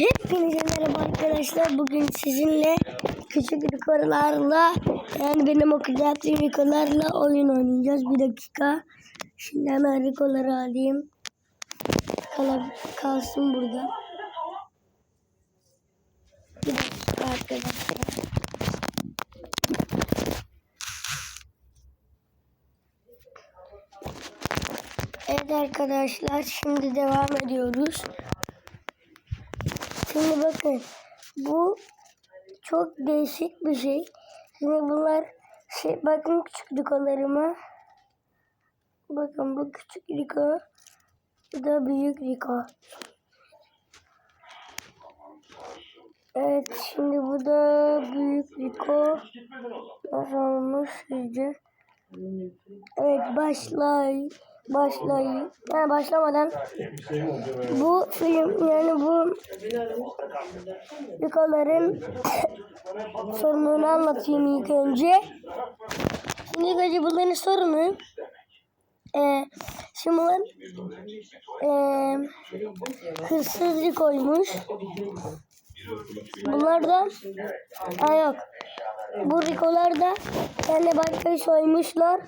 Hepinize merhaba arkadaşlar. Bugün sizinle küçük rikolarla yani benim okulda yaptığım rikolarla oyun oynayacağız. Bir dakika. Şimdi hemen rikoları alayım. Kal kalsın burada. Bir dakika arkadaşlar. Evet arkadaşlar şimdi devam ediyoruz. Şimdi bakın bu çok değişik bir şey. Şimdi bunlar şey bakın küçük rikolarıma. Bakın bu küçük riko. Bu da büyük riko. Evet şimdi bu da büyük riko. Nasıl olmuş sizce? Evet başlay. Başlay. Yani başlamadan bu film yani bu Rikoların sorununu anlatayım ilk önce. Şimdi ilk önce bunların sorunu e, şimdi bunlar e, hırsız Riko'ymuş. Bunlar da ha yok. Bu Riko'lar da kendi bankayı soymuşlar.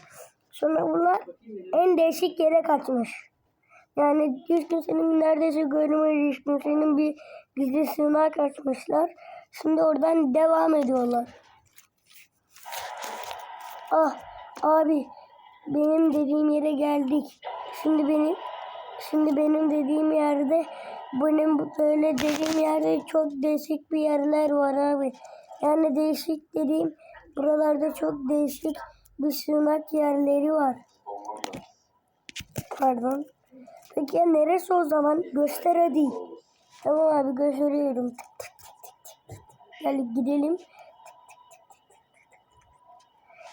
Sonra bunlar en değişik yere kaçmış. Yani hiç kimsenin neredeyse görmediği hiç kimsenin bir gizli sığınağa kaçmışlar. Şimdi oradan devam ediyorlar. Ah abi benim dediğim yere geldik. Şimdi benim şimdi benim dediğim yerde benim böyle dediğim yerde çok değişik bir yerler var abi. Yani değişik dediğim buralarda çok değişik bir sığınak yerleri var. Pardon. Peki ya neresi o zaman? Göster hadi. Tamam abi gösteriyorum. Gel gidelim.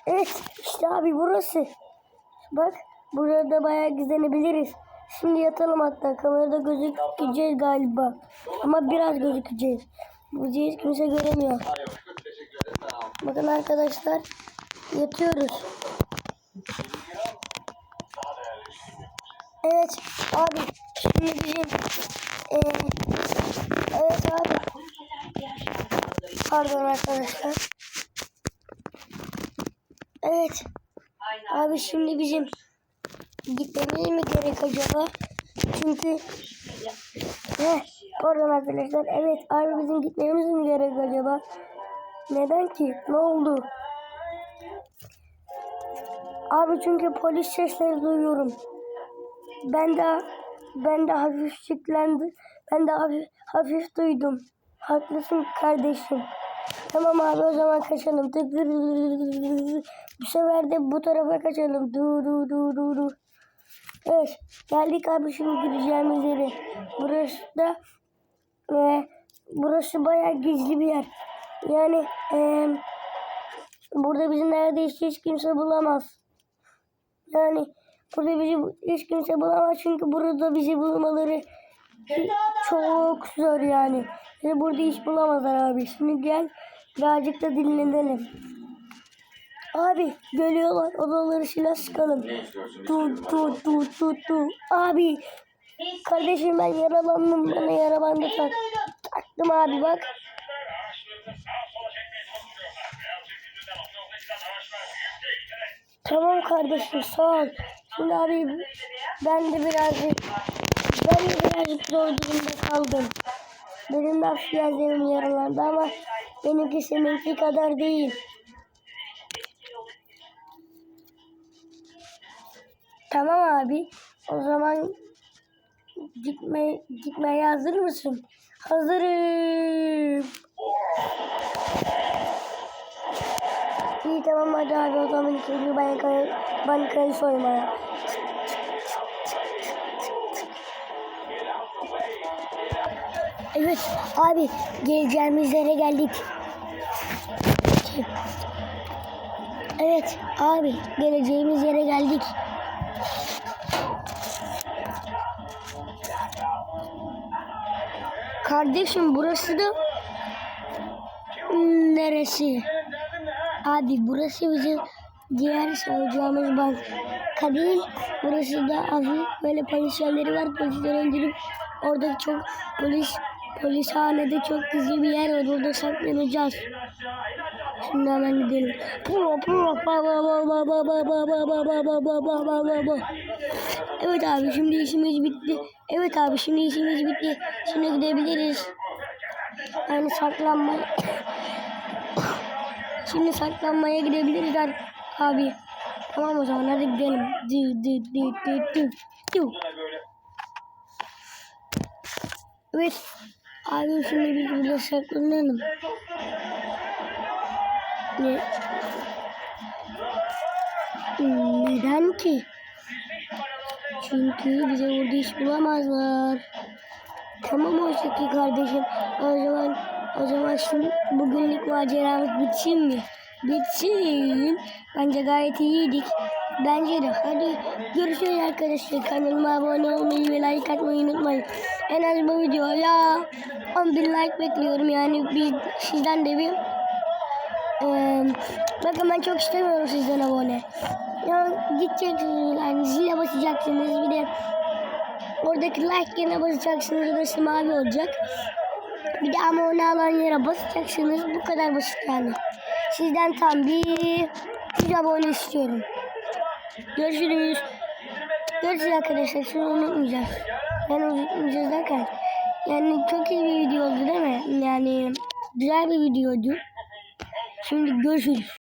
Evet işte abi burası. Bak burada bayağı gizlenebiliriz. Şimdi yatalım hatta kamerada gözükeceğiz galiba. Ama biraz gözükeceğiz. Bu hiç kimse göremiyor. Bakın arkadaşlar yatıyoruz. Evet abi şimdi bizim eee, evet abi. Pardon arkadaşlar. Evet. Abi şimdi bizim gitmemiz mi gerek acaba? Çünkü Heh, pardon arkadaşlar. Evet abi bizim gitmemiz mi gerek acaba? Neden ki? Ne oldu abi çünkü polis sesleri duyuyorum ben de ben de hafif şıklandı. Ben de hafif, hafif duydum. Haklısın kardeşim. Tamam abi o zaman kaçalım. Bu sefer de bu tarafa kaçalım. Du du du du du. Evet geldik abi şimdi gideceğimiz yere. Burası da e, burası bayağı gizli bir yer. Yani e, burada bizi neredeyse hiç kimse bulamaz. Yani burada bizi hiç kimse bulamaz çünkü burada bizi bulmaları çok zor yani. Bizi burada hiç bulamazlar abi. Şimdi gel birazcık da dinlenelim. Abi geliyorlar odaları silah sıkalım. Dur dur dur dur dur. Abi kardeşim ben yaralandım bana yara bandı tak. Taktım abi bak. Tamam kardeşim sağ ol. Şimdi abi ben de birazcık ben de birazcık zor durumda kaldım. Benim de hafif yerlerim yaralandı ama benimki seninki kadar değil. Tamam abi. O zaman gitme, gitmeye hazır mısın? Hazırım. İyi tamam hadi abi o zaman ilk önce bankayı, bankayı soymaya. Evet abi geleceğimiz yere geldik. Evet abi geleceğimiz yere geldik. Kardeşim burası da neresi? Abi burası bizim diğer savcağımız banka değil. Burası da abi böyle polislerleri var. Polisleri öldürüp orada çok polis polis polishanede çok gizli bir yer var. Orada saklanacağız. Şimdi hemen gidelim. Pro pro Evet abi şimdi işimiz bitti. Evet abi şimdi işimiz bitti. Şimdi gidebiliriz. Yani saklanma Şimdi saklanmaya gidebiliriz abi. Tamam o zaman hadi gidelim. Dı dı dı dı dı dı. Evet. Abi şimdi biz burada saklanalım. Ne? Neden ki? Çünkü bize burada iş bulamazlar. Tamam oysa ki kardeşim. O zaman o zaman şimdi bugünlük maceramız bitsin mi? Bitsin. Bence gayet iyiydik. Bence de. Hadi görüşürüz arkadaşlar. Kanalıma abone olmayı ve like atmayı unutmayın. En az bu videoya 10 bin like bekliyorum. Yani bir sizden de bir Eee bakın ben çok istemiyorum sizden abone. Ya gideceksiniz yani zile basacaksınız bir de oradaki like yerine basacaksınız orası mavi olacak. Bir de abone olan yere basacaksınız bu kadar basit yani. Sizden tam bir 100 abone istiyorum. Görüşürüz. Görüşürüz arkadaşlar. Şunu unutmayacağız. Yani unutmayacağız derken. Yani çok iyi bir video oldu değil mi? Yani güzel bir videoydu. Şimdi görüşürüz.